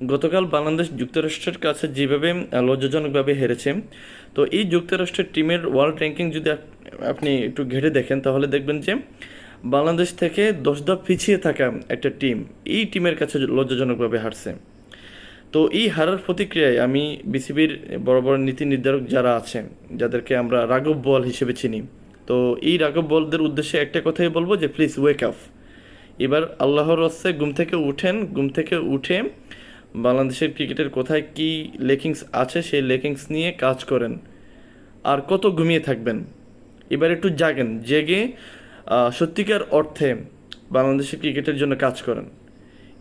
গতকাল বাংলাদেশ যুক্তরাষ্ট্রের কাছে যেভাবে লজ্জাজনকভাবে হেরেছে, তো এই যুক্তরাষ্ট্রের টিমের ওয়ার্ল্ড র্যাঙ্কিং যদি আপনি একটু ঘেটে দেখেন, তাহলে দেখবেন যে বাংলাদেশ থেকে দশ ধাপ পিছিয়ে থাকা একটা টিম এই টিমের কাছে লজ্জাজনকভাবে হারছে। তো এই হারার প্রতিক্রিয়ায় আমি বিসিবির বড় বড় নীতি নির্ধারক যারা আছেন, যাদেরকে আমরা রাঘব বল হিসেবে চিনি, তো এই রাঘব বলদের উদ্দেশ্যে একটা কথাই বলব যে, প্লিজ ওয়েক আপ। এবার আল্লাহর রস্তে ঘুম থেকে উঠেন, ঘুম থেকে উঠে বাংলাদেশের ক্রিকেটের কোথায় কি লেকিংস আছে, সেই লেকিংস নিয়ে কাজ করেন। আর কত ঘুমিয়ে থাকবেন? এবার একটু জাগেন, জেগে সত্যিকার অর্থে বাংলাদেশের ক্রিকেটের জন্য কাজ করেন।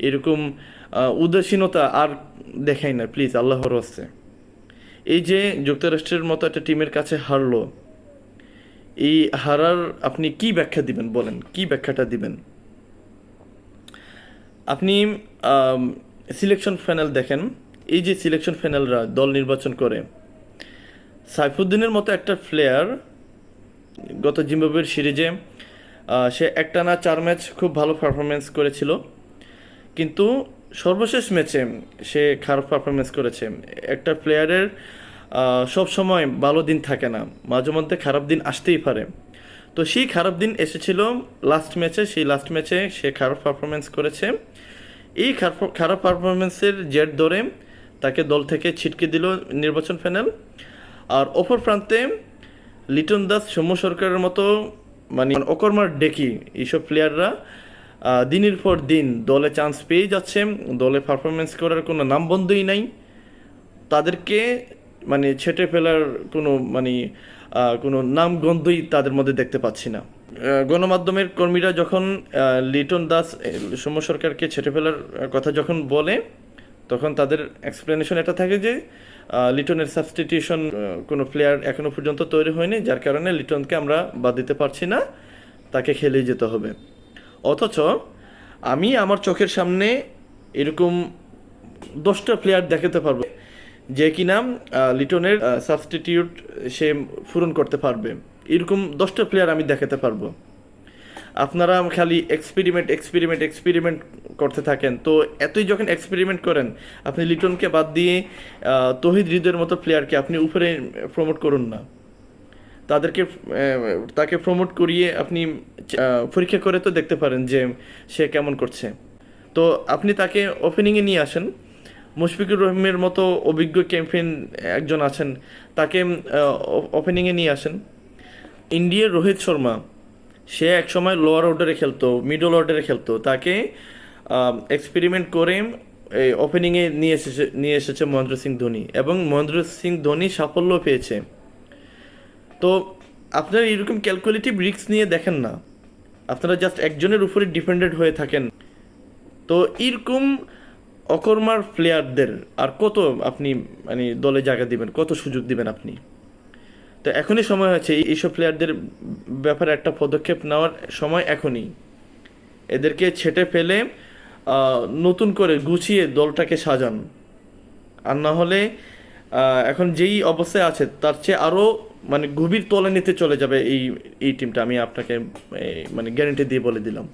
এরকম উদাসীনতা আর দেখাই না, প্লিজ, আল্লাহর হস্তে। এই যে যুক্তরাষ্ট্রের মতো একটা টিমের কাছে হারলো, এই হারার আপনি কি ব্যাখ্যা দিবেন, বলেন? কি ব্যাখ্যাটা দিবেন? আপনি সিলেকশন প্যানেল দেখেন। এই যে সিলেকশন প্যানেলরা দল নির্বাচন করে, সাইফুদ্দিনের মতো একটা প্লেয়ার গত জিম্বাবুয়ের সিরিজে সে একটানা চার ম্যাচ খুব ভালো পারফরমেন্স করেছিল। কিন্তু সর্বশেষ ম্যাচে সে খারাপ পারফরমেন্স করেছে। একটা প্লেয়ারের সব সময় ভালো দিন থাকে না, মাঝে মধ্যে খারাপ দিন আসতেই পারে। তো সেই খারাপ দিন এসেছিল লাস্ট ম্যাচে সেই লাস্ট ম্যাচে সে খারাপ পারফরমেন্স করেছে। এই খারাপ- পারফরমেন্সের জেট ধরে তাকে দল থেকে ছিটকে দিল নির্বাচন প্যানেল আর অপর প্রান্তে লিটন দাস, সৌম্য সরকারের মতো মানে অকর্মার ডেকি এইসব প্লেয়াররা দিনের পর দিন দলে চান্স পেয়ে যাচ্ছে। দলে পারফরমেন্স করার কোনো নামবন্ধই নাই। তাদেরকে মানে ছেটে ফেলার কোনো মানে কোনো নামগন্ধই তাদের মধ্যে দেখতে পাচ্ছি না। গণমাধ্যমের কর্মীরা যখন লিটন দাস সৌম্য সরকারকে ছেটে ফেলার কথা যখন বলে, তখন তাদের এক্সপ্লেনেশন এটা থাকে যে লিটনের সাবস্টিটিউশন কোনো প্লেয়ার এখনও পর্যন্ত তৈরি হয়নি, যার কারণে লিটনকে আমরা বাদ দিতে পারছি না, তাকে খেলেই যেতে হবে। অথচ আমি আমার চোখের সামনে এরকম দশটা প্লেয়ার দেখাতে পারব, যে কিনা লিটনের সাবস্টিটিউট সে পূরণ করতে পারবে। এরকম দশটা প্লেয়ার আমি দেখাতে পারব। আপনারা খালি এক্সপেরিমেন্ট এক্সপেরিমেন্ট এক্সপেরিমেন্ট করতে থাকেন। তো এতই যখন এক্সপেরিমেন্ট করেন, আপনি লিটনকে বাদ দিয়ে তহিদ হৃদয়ের মতো প্লেয়ারকে আপনি উপরে প্রমোট করুন না। তাদেরকে তাকে প্রমোট করিয়ে আপনি পরীক্ষা করে তো দেখতে পারেন যে সে কেমন করছে। তো আপনি তাকে ওপেনিংয়ে নিয়ে আসেন। মুশফিকুর রহিমের মতো অভিজ্ঞ ক্যাম্পেইন একজন আছেন, তাকে ওপেনিংয়ে নিয়ে আসেন। ইন্ডিয়ার রোহিত শর্মা, সে একসময় লোয়ার অর্ডারে খেলতো মিডল অর্ডারে খেলতো। তাকে এক্সপেরিমেন্ট করে এই ওপেনিংয়ে নিয়ে এসেছে নিয়ে এসেছে মহেন্দ্র সিং ধোনি এবং মহেন্দ্র সিং ধোনি সাফল্য পেয়েছে। তো আপনারা এরকম ক্যালকুলেটিভ রিস্ক নিয়ে দেখেন না। আপনারা জাস্ট একজনের উপরে ডিপেন্ডেন্ট হয়ে থাকেন। তো এরকম অকর্মার প্লেয়ারদের আর কত আপনি মানে দলে জায়গা দিবেন? কত সুযোগ দিবেন আপনি? তো এখনই সময় হয়েছে এইসব প্লেয়ারদের ব্যাপারে একটা পদক্ষেপ নেওয়ার সময় এখনই। এদেরকে ছেটে ফেলে নতুন করে গুছিয়ে দলটাকে সাজান। আর না হলে এখন যেই অবস্থায় আছে, তার চেয়ে আরও মানে গভীর তলে নিতে চলে যাবে এই এই টিমটা আমি আপনাকে মানে গ্যারেন্টি দিয়ে বলে দিলাম।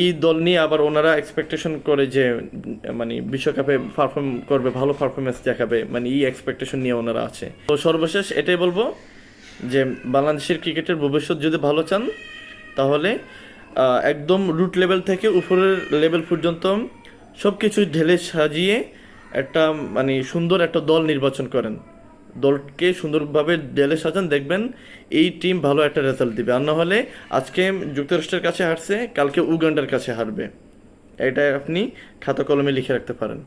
এই দল নিয়ে আবার ওনারা এক্সপেকটেশন করে যে মানে বিশ্বকাপে পারফর্ম করবে, ভালো পারফরমেন্স দেখাবে মানে এই এক্সপেকটেশন নিয়ে ওনারা আছে। তো সর্বশেষ এটাই বলব যে, বাংলাদেশের ক্রিকেটের ভবিষ্যৎ যদি ভালো চান, তাহলে একদম রুট লেভেল থেকে উপরের লেভেল পর্যন্ত সব কিছু ঢেলে সাজিয়ে একটা মানে সুন্দর একটা দল নির্বাচন করেন। দলকে সুন্দরভাবে ডেলে সাজান, দেখবেন এই টিম ভালো একটা রেজাল্ট দিবে। আর না হলে আজকে যুক্তরাষ্ট্রের কাছে হারছে, কালকে উগান্ডার কাছে হারবে। এটা আপনি খাতা কলমে লিখে রাখতে পারেন।